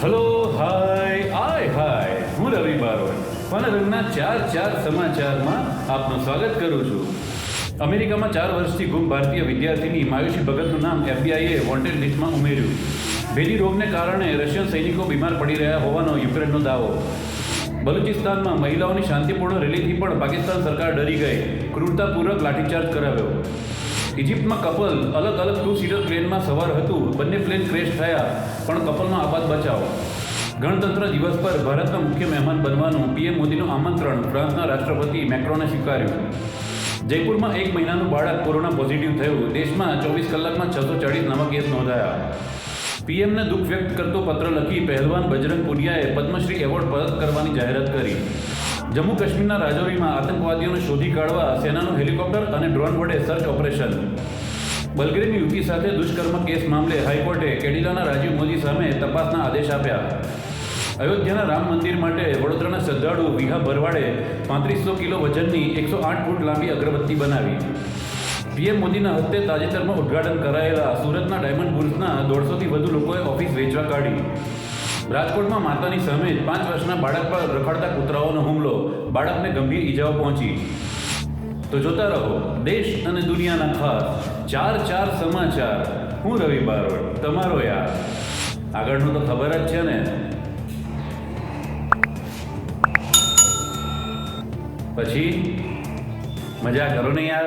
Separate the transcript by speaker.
Speaker 1: Hello hi આય હાય હું રવિ બારોટ. પાનરંગના ચાર ચાર સમાચારમાં આપનું સ્વાગત કરું છું. અમેરિકામાં ચાર વર્ષથી ગુમ ભારતીય વિદ્યાર્થીની માયુષી ભગતનું નામ એફબીઆઈએ વોન્ટેડ લિસ્ટમાં ઉમેર્યું. ભેદી રોગને કારણે રશિયન સૈનિકો બીમાર પડી રહ્યા હોવાનો યુક્રેનનો દાવો. બલુચિસ્તાનમાં મહિલાઓની શાંતિપૂર્ણ રેલીથી પણ પાકિસ્તાન સરકાર ડરી ગઈ. ક્રૂરતાપૂર્વક લાઠીચાર્જ કરાવ્યો. ઇજિપ્તમાં કપલ અલગ અલગ ટુ સીટર પ્લેનમાં સવાર હતું. બંને પ્લેન ક્રેશ થયા, પણ કપલનો આબાદ બચાવ. ગણતંત્ર દિવસ પર ભારતના મુખ્ય મહેમાન બનવાનું પીએમ મોદીનું આમંત્રણ ફ્રાન્સના રાષ્ટ્રપતિ મેક્રોને સ્વીકાર્યું. જયપુરમાં એક મહિનાનું બાળક કોરોના પોઝિટિવ થયું. દેશમાં ચોવીસ કલાકમાં છસો ચાળીસ નવા કેસ નોંધાયા. પીએમને દુઃખ વ્યક્ત કરતો પત્ર લખી પહેલવાન બજરંગ પુનિયાએ પદ્મશ્રી એવોર્ડ પરત કરવાની જાહેરાત કરી. જમ્મુ કાશ્મીરના રાજૌરીમાં આતંકવાદીઓને શોધી કાઢવા સેનાનું હેલિકોપ્ટર અને ડ્રોન વડે સર્ચ ઓપરેશન. બલગેરીની યુપી સાથે દુષ્કર્મ કેસ મામલે હાઈકોર્ટે કેડિલાના રાજીવ મોદી સામે તપાસના આદેશ આપ્યા. અયોધ્યાના રામ મંદિર માટે વડોદરાના શ્રદ્ધાળુ વિહા ભરવાડે પાંત્રીસો કિલો વજનની એકસો આઠ ફૂટ લાંબી અગરબત્તી બનાવી. પીએમ મોદીના હસ્તે તાજેતરમાં ઉદ્ઘાટન કરાયેલા સુરતના ડાયમંડ બુલ્સના દોઢસોથી વધુ લોકોએ ઓફિસ વેચવા કાઢી. રાજકોટમાં માતાની સામે પાંચ વર્ષના બાળક પર રખડતા કૂતરાઓનો હુમલો. બાળકને ગંભીર ઈજાઓ પહોંચી. તો જોતા રહો, દેશ અને દુનિયાના ખાસ ચાર ચાર સમાચાર. હું રવિ બારોટ, તમારો યાર. આગળનું તો ખબર જ છે ને. પછી? મજા કરો ને યાર.